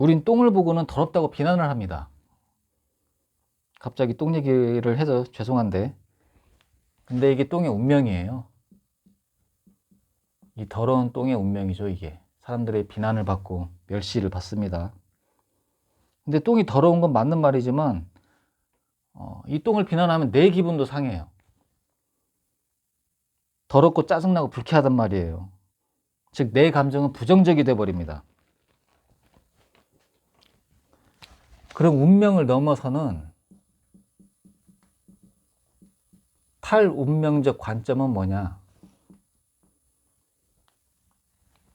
우린 똥을 보고는 더럽다고 비난을 합니다. 갑자기 똥 얘기를 해서 죄송한데. 근데 이게 똥의 운명이에요. 이 더러운 똥의 운명이죠, 이게. 사람들의 비난을 받고 멸시를 받습니다. 근데 똥이 더러운 건 맞는 말이지만, 어, 이 똥을 비난하면 내 기분도 상해요. 더럽고 짜증나고 불쾌하단 말이에요. 즉, 내 감정은 부정적이 돼버립니다. 그럼 운명을 넘어서는 탈운명적 관점은 뭐냐?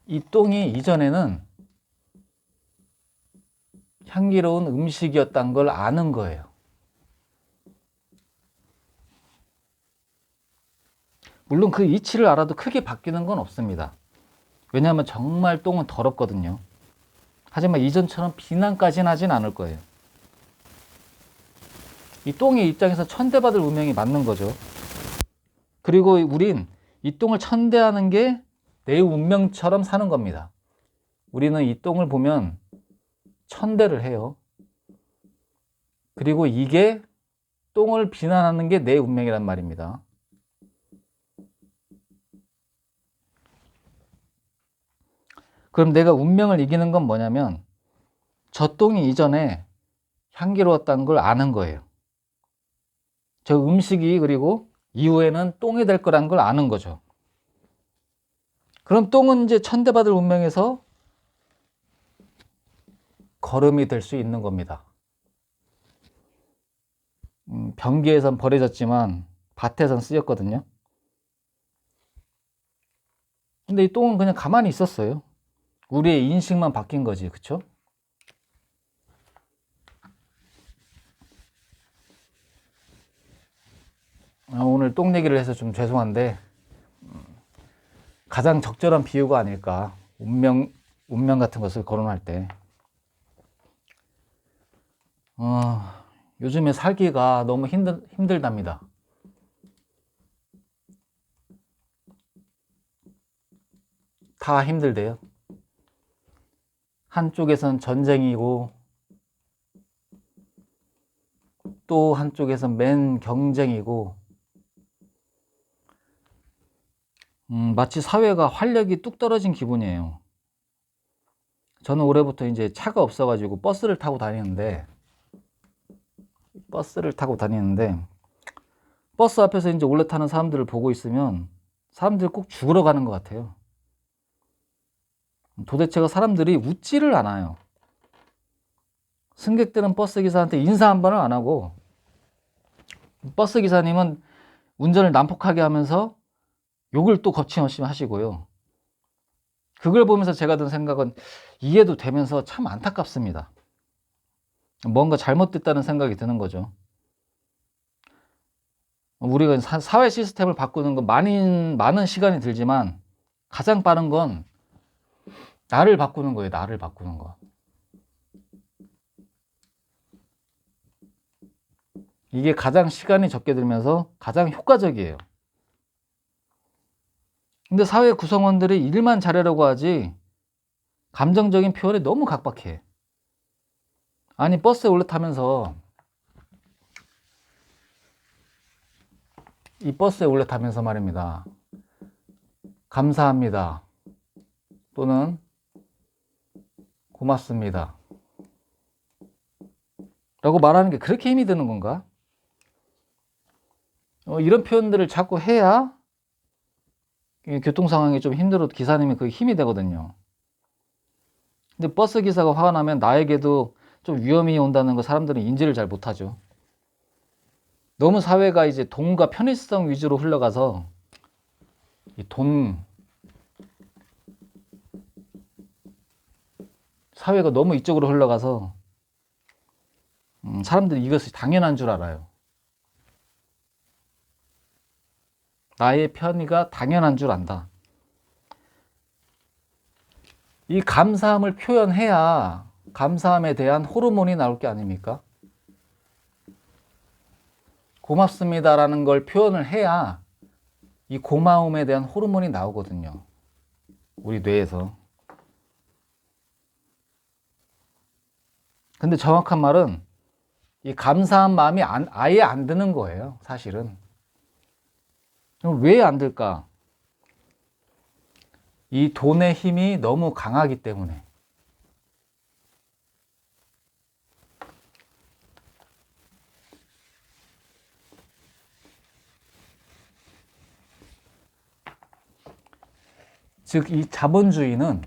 이 똥이 이전에는 향기로운 음식이었다는 걸 아는 거예요. 물론 그 이치를 알아도 크게 바뀌는 건 없습니다. 왜냐하면 정말 똥은 더럽거든요. 하지만 이전처럼 비난까지는 하진 않을 거예요. 이 똥의 입장에서 천대받을 운명이 맞는 거죠. 그리고 우린 이 똥을 천대하는 게 내 운명처럼 사는 겁니다. 우리는 이 똥을 보면 천대를 해요. 그리고 이게 똥을 비난하는 게 내 운명이란 말입니다. 그럼 내가 운명을 이기는 건 뭐냐면 저 똥이 이전에 향기로웠다는 걸 아는 거예요. 저 음식이 그리고 이후에는 똥이 될 거란 걸 아는 거죠. 그럼 똥은 이제 천대받을 운명에서 걸음이 될 수 있는 겁니다. 음, 변기에선 버려졌지만 밭에선 쓰였거든요. 근데 이 똥은 그냥 가만히 있었어요. 우리의 인식만 바뀐 거지, 그쵸? 오늘 똥 얘기를 해서 좀 죄송한데, 음, 가장 적절한 비유가 아닐까. 운명, 운명 같은 것을 거론할 때. 어, 요즘에 살기가 너무 힘들, 힘들답니다. 다 힘들대요. 한쪽에선 전쟁이고, 또 한쪽에선 맨 경쟁이고, 음, 마치 사회가 활력이 뚝 떨어진 기분이에요. 저는 올해부터 이제 차가 없어가지고 버스를 타고 다니는데, 버스를 타고 다니는데, 버스 앞에서 이제 올라타는 사람들을 보고 있으면 사람들이 꼭 죽으러 가는 것 같아요. 도대체가 사람들이 웃지를 않아요. 승객들은 버스 기사한테 인사 한 번을 안 하고, 버스 기사님은 운전을 난폭하게 하면서 욕을 또 거침없이 하시고요. 그걸 보면서 제가 든 생각은 이해도 되면서 참 안타깝습니다. 뭔가 잘못됐다는 생각이 드는 거죠. 우리가 사회 시스템을 바꾸는 건 많은, 많은 시간이 들지만 가장 빠른 건 나를 바꾸는 거예요. 나를 바꾸는 거. 이게 가장 시간이 적게 들면서 가장 효과적이에요. 근데 사회 구성원들이 일만 잘하려고 하지 감정적인 표현에 너무 각박해. 아니 버스에 올라타면서 이 버스에 올라타면서 말입니다. 감사합니다. 또는 고맙습니다. 라고 말하는 게 그렇게 힘이 드는 건가? 어, 이런 표현들을 자꾸 해야 교통 상황이 좀 힘들어도 기사님이 그 힘이 되거든요. 근데 버스 기사가 화가 나면 나에게도 좀 위험이 온다는 거 사람들은 인지를 잘 못하죠. 너무 사회가 이제 돈과 편의성 위주로 흘러가서 이 돈, 사회가 너무 이쪽으로 흘러가서 음, 사람들이 이것이 당연한 줄 알아요. 나의 편의가 당연한 줄 안다. 이 감사함을 표현해야 감사함에 대한 호르몬이 나올 게 아닙니까? 고맙습니다라는 걸 표현을 해야 이 고마움에 대한 호르몬이 나오거든요. 우리 뇌에서. 근데 정확한 말은 이 감사한 마음이 안, 아예 안 드는 거예요, 사실은. 왜안 들까? 이 돈의 힘이 너무 강하기 때문에. 즉, 이 자본주의는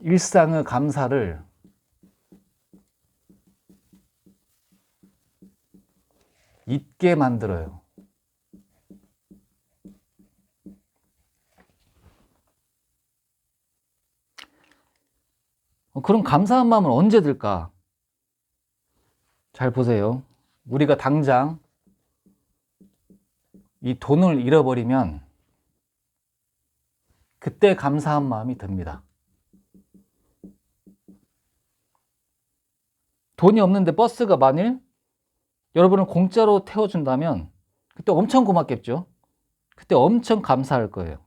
일상의 감사를 잊게 만들어요. 어, 그럼 감사한 마음은 언제 들까? 잘 보세요. 우리가 당장 이 돈을 잃어버리면 그때 감사한 마음이 듭니다. 돈이 없는데 버스가 만일 여러분을 공짜로 태워준다면 그때 엄청 고맙겠죠? 그때 엄청 감사할 거예요.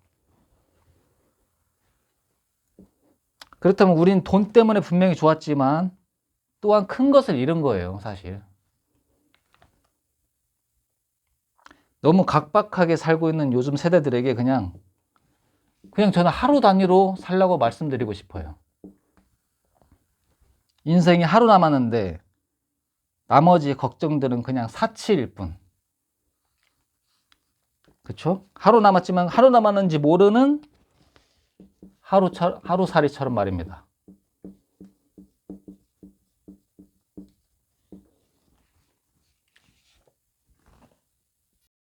그렇다면 우린 돈 때문에 분명히 좋았지만 또한 큰 것을 잃은 거예요, 사실. 너무 각박하게 살고 있는 요즘 세대들에게 그냥 그냥 저는 하루 단위로 살라고 말씀드리고 싶어요. 인생이 하루 남았는데 나머지 걱정들은 그냥 사치일 뿐. 그쵸? 하루 남았지만 하루 남았는지 모르는 하루 하루살이처럼 말입니다.